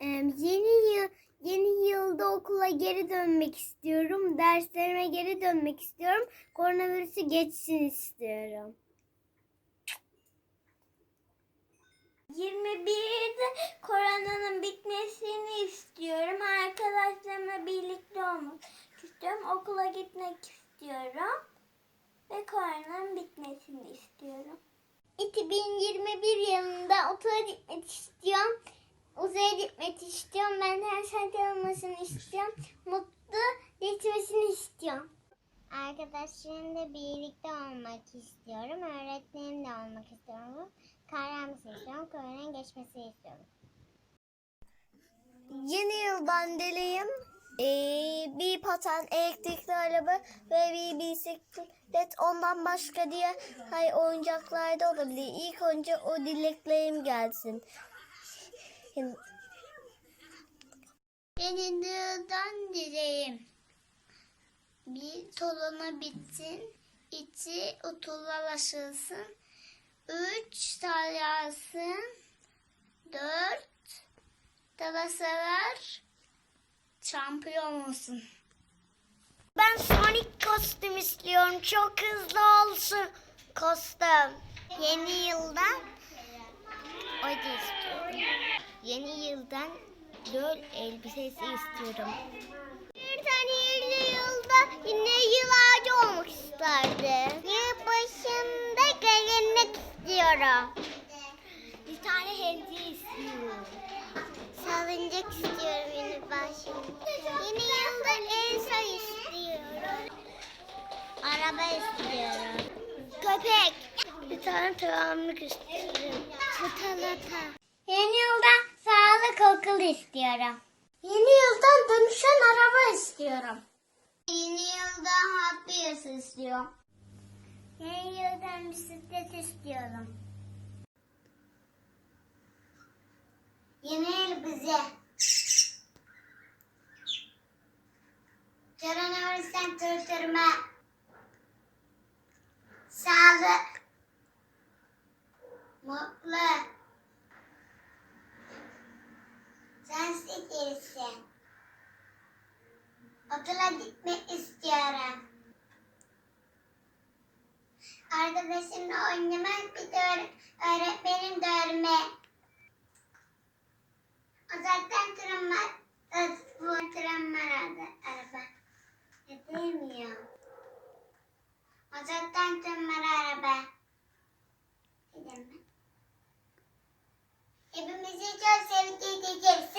Ee, yeni yıl yeni yılda okula geri dönmek istiyorum. Derslerime geri dönmek istiyorum. Koronavirüsü geçsin istiyorum. 21'de koronanın bitmesini istiyorum. Arkadaşlarımla birlikte olmak istiyorum. Okula gitmek istiyorum. Ve koronanın bitmesini istiyorum. 2021 yılında okula gitmek istiyorum. Uzaya gitmek istiyorum. Ben her şey olmasını istiyorum. Mutlu geçmesini istiyorum. Arkadaşlarımla birlikte olmak istiyorum. Öğretmenimle olmak istiyorum. Kahraması istiyorum. Koronanın geçmesi istiyorum. Yeni yıldan dileğim ee, bir paten, elektrikli araba ve bir bisiklet ondan başka diye hay oyuncaklar da olabilir. İlk önce o dileklerim gelsin. Yeni yıldan dileğim bir tolana bitsin, içi otulla başlasın, üç salyasın, dört Galatasaray şampiyon olsun. Ben Sonic kostüm istiyorum. Çok hızlı olsun kostüm. Yeni yıldan o istiyorum. Yeni yıldan göl elbisesi istiyorum. Bir tane yeni yılda yine yıl ağacı olmak isterdim. Yılbaşında gelinmek istiyorum. Bir tane hediye istiyorum. Salıncak istiyorum yeni başımda. Yeni yılda Elsa istiyorum. Araba istiyorum. Köpek. Bir tane travmik istiyorum. Çikolata. Yeni yıldan sağlık okul istiyorum. Yeni yıldan dönüşen araba istiyorum. Yeni yıldan Hot Wheels istiyorum. Yeni yıldan bisiklet istiyorum. Yeni yıl bize. Koronavirüsten kurtulma. Sağlık. Mutlu. Sensiz gerisi. Okula gitmek istiyorum. Arkadaşımla oynamak bir de öğre- öğretmenim dövme. Uzaktan ö- bu arada, araba. Edemiyor. Uzaktan tramvay araba. Gidemem. Hepimizi çok sevdik edeceksin.